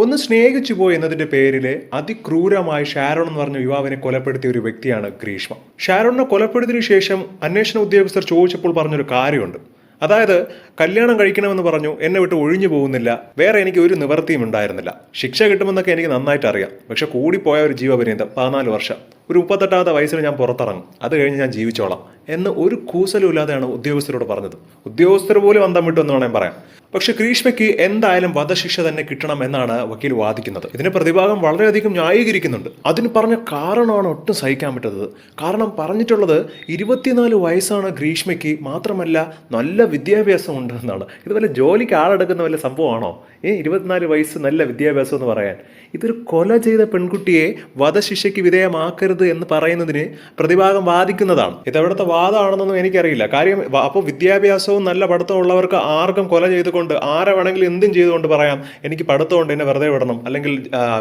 ഒന്ന് സ്നേഹിച്ചു പോയി എന്നതിന്റെ പേരിൽ അതിക്രൂരമായി ഷാരോൺ എന്ന് പറഞ്ഞ യുവാവിനെ കൊലപ്പെടുത്തിയ ഒരു വ്യക്തിയാണ് ഗ്രീഷ്മ. ഷാരോണിനെ കൊലപ്പെടുത്തിയതിനു ശേഷം അന്വേഷണ ഉദ്യോഗസ്ഥർ ചോദിച്ചപ്പോൾ പറഞ്ഞൊരു കാര്യമുണ്ട്. അതായത് കല്യാണം കഴിക്കണമെന്ന് പറഞ്ഞു എന്നെ വിട്ട് ഒഴിഞ്ഞു പോകുന്നില്ല. വേറെ എനിക്ക് ഒരു നിവർത്തിയും ഉണ്ടായിരുന്നില്ല. ശിക്ഷ കിട്ടുമെന്നൊക്കെ എനിക്ക് നന്നായിട്ട് അറിയാം. പക്ഷെ കൂടിപ്പോയ ഒരു ജീവപര്യന്തം പതിനാല് വർഷം. ഒരു മുപ്പത്തെട്ടാമത്തെ വയസ്സിൽ ഞാൻ പുറത്തിറങ്ങും. അത് കഴിഞ്ഞ് ഞാൻ ജീവിച്ചോളാം എന്ന് ഒരു കൂസലും ഇല്ലാതെയാണ് ഉദ്യോഗസ്ഥരോട് പറഞ്ഞത്. ഉദ്യോഗസ്ഥർ പോലും അന്തം വിട്ടു എന്ന് വേണമെങ്കിൽ പറയാം. പക്ഷെ ഗ്രീഷ്മയ്ക്ക് എന്തായാലും വധശിക്ഷ തന്നെ കിട്ടണം എന്നാണ് വക്കീൽ വാദിക്കുന്നത്. ഇതിന് പ്രതിഭാഗം വളരെയധികം ന്യായീകരിക്കുന്നുണ്ട്. അതിന് പറഞ്ഞ കാരണമാണ് ഒട്ടും സഹിക്കാൻ പറ്റുന്നത് കാരണം പറഞ്ഞിട്ടുള്ളത് ഇരുപത്തിനാല് വയസ്സാണ് ഗ്രീഷ്മയ്ക്ക് മാത്രമല്ല നല്ല വിദ്യാഭ്യാസം ഉണ്ട് എന്നാണ് ഇത് വല്ല ജോലിക്ക് ആളെടുക്കുന്ന വല്ല സംഭവമാണോ? ഏ ഇരുപത്തിനാല് വയസ്സ് നല്ല വിദ്യാഭ്യാസം എന്ന് പറയാൻ. ഇതൊരു കൊല ചെയ്ത പെൺകുട്ടിയെ വധശിക്ഷയ്ക്ക് വിധേയമാക്കരുത് എന്ന് പറയുന്നതിന് പ്രതിഭാഗം വാദിക്കുന്നതാണ്. ഇതെവിടുത്തെ വാദമാണെന്നൊന്നും എനിക്കറിയില്ല. കാര്യം അപ്പോൾ വിദ്യാഭ്യാസവും നല്ല പഠിത്തമുള്ളവർക്ക് ആർക്കും കൊല ചെയ്തുകൊണ്ട് ആരെ വേണമെങ്കിലും എന്തും ചെയ്തുകൊണ്ട് പറയാം. എനിക്ക് പഠിത്തമുണ്ട് എന്നെ വെറുതെ വിടണം. അല്ലെങ്കിൽ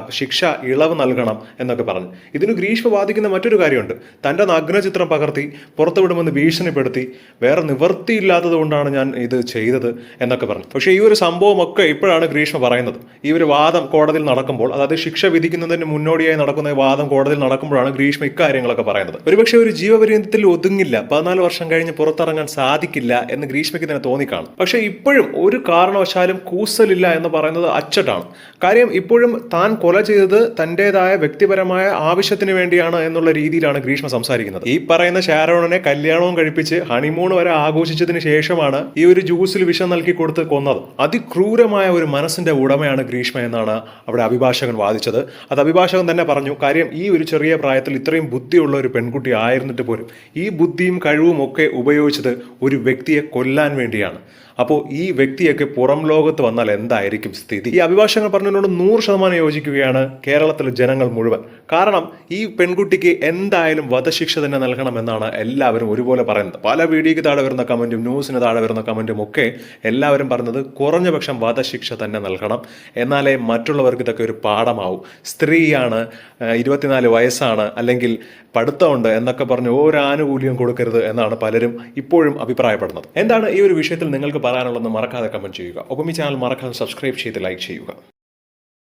ശിക്ഷ ഇളവ് നൽകണം എന്നൊക്കെ പറഞ്ഞു. ഇതിന് ഗ്രീഷ്മ വാദിക്കുന്ന മറ്റൊരു കാര്യമുണ്ട്. തന്റെ നഗ്നചിത്രം പകർത്തി പുറത്തുവിടുമെന്ന് ഭീഷണിപ്പെടുത്തി വേറെ നിവൃത്തിയില്ലാത്തത് കൊണ്ടാണ് ഞാൻ ഇത് ചെയ്തത് എന്നൊക്കെ പറഞ്ഞു. പക്ഷേ ഈ ഒരു സംഭവമൊക്കെ ഇപ്പോഴാണ് ഗ്രീഷ്മ പറയുന്നത്. ഈ ഒരു വാദം കോടതിയിൽ നടക്കുമ്പോൾ അതായത് ശിക്ഷ വിധിക്കുന്നതിന് മുന്നോടിയായി നടക്കുന്ന വാദം കോടതിയിൽ നടക്കുമ്പോഴാണ് ഗ്രീഷ്മ ഇക്കാര്യങ്ങളൊക്കെ പറയുന്നത്. ഒരുപക്ഷെ ഒരു ജീവപര്യന്തത്തിൽ ഒതുങ്ങില്ല. പതിനാല് വർഷം കഴിഞ്ഞ് പുറത്തിറങ്ങാൻ സാധിക്കില്ല എന്ന് ഗ്രീഷ്മയ്ക്ക് തന്നെ തോന്നിക്കാണും. പക്ഷേ ഇപ്പോഴും ഒരു കാരണവശാലും കൂസലില്ല എന്ന് പറയുന്നത് അച്ചട്ടാണ്. കാര്യം ഇപ്പോഴും താൻ കൊല ചെയ്തത് തന്റെതായ വ്യക്തിപരമായ ആവശ്യത്തിന് വേണ്ടിയാണ് എന്നുള്ള രീതിയിലാണ് ഗ്രീഷ്മ സംസാരിക്കുന്നത്. ഈ പറയുന്ന ഷാരോണിനെ കല്യാണവും കഴിപ്പിച്ച് ഹണിമൂൺ വരെ ആഘോഷിച്ചതിന് ശേഷമാണ് ഈ ഒരു ജ്യൂസിൽ വിഷം നൽകി കൊടുത്ത് കൊന്നത്. അതിക്രൂരമായ ഒരു മനസ്സിന്റെ ഉടമയാണ് ഗ്രീഷ്മ എന്നാണ് അവിടെ അഭിഭാഷകൻ വാദിച്ചത്. അത് അഭിഭാഷകൻ തന്നെ പറഞ്ഞു കാര്യം ഈ ഒരു ചെറിയ പ്രായത്തിൽ ഇത്രയും ബുദ്ധിയുള്ള ഒരു പെൺകുട്ടി ആയിരുന്നിട്ട് പോലും ഈ ബുദ്ധിയും കഴിവും ഒക്കെ ഉപയോഗിച്ചത് ഒരു വ്യക്തിയെ കൊല്ലാൻ വേണ്ടിയാണ്. അപ്പോൾ ഈ വ്യക്തിയൊക്കെ പുറം ലോകത്ത് വന്നാൽ എന്തായിരിക്കും സ്ഥിതി? ഈ അഭിഭാഷകൻ പറഞ്ഞതിനോട് നൂറ് ശതമാനം യോജിക്കുകയാണ് കേരളത്തിലെ ജനങ്ങൾ മുഴുവൻ. കാരണം ഈ പെൺകുട്ടിക്ക് എന്തായാലും വധശിക്ഷ തന്നെ നൽകണമെന്നാണ് എല്ലാവരും ഒരുപോലെ പറയുന്നത്. പല വീഡിയോയ്ക്ക് താഴെ വരുന്ന കമന്റും ന്യൂസിന് താഴെ വരുന്ന കമന്റും ഒക്കെ എല്ലാവരും പറഞ്ഞത് കുറഞ്ഞ പക്ഷം വധശിക്ഷ തന്നെ നൽകണം. എന്നാലേ മറ്റുള്ളവർക്ക് ഇതൊക്കെ ഒരു പാഠമാവും. സ്ത്രീയാണ് ഇരുപത്തിനാല് വയസ്സാണ് അല്ലെങ്കിൽ പഠിത്തമുണ്ട് എന്നൊക്കെ പറഞ്ഞ് ഒരു ആനുകൂല്യം കൊടുക്കരുത് എന്നാണ് പലരും ഇപ്പോഴും അഭിപ്രായപ്പെടുന്നത്. എന്താണ് ഈ ഒരു വിഷയത്തിൽ നിങ്ങൾക്ക് പറയാനുള്ളതെന്ന് മറക്കാതെ കമന്റ് ചെയ്യുക. ഒപ്പം ഈ ചാനൽ മറക്കാതെ സബ്സ്ക്രൈബ് ചെയ്ത് ലൈക്ക് ചെയ്യുക.